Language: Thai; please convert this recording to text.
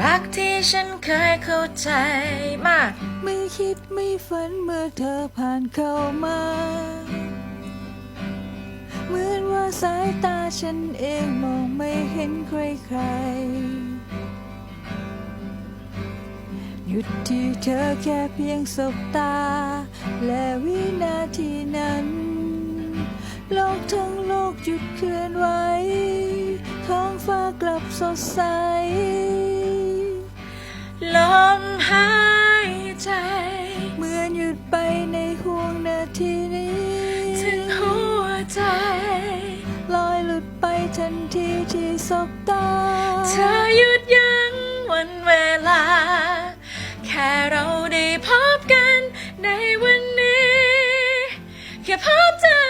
รักที่ฉันเคยเข้าใจมาก ไม่คิดไม่ฝันเมื่อเธอผ่านเข้ามา เหมือนว่าสายตาฉันเองมองไม่เห็นใครใครๆหยุดที่เธอแค่เพียงสบตา และวินาทีนั้นโลกทั้งโลกหยุดเคลื่อนไหวท้องฟ้ากลับสดใส ไปในห่วงนาทีนี้ถึงหัวใจ ลอยหลุดไปทันทีที่สบตา เธอหยุดยั้งวันเวลา แค่เราได้พบกันในวันนี้ แค่พบเธอ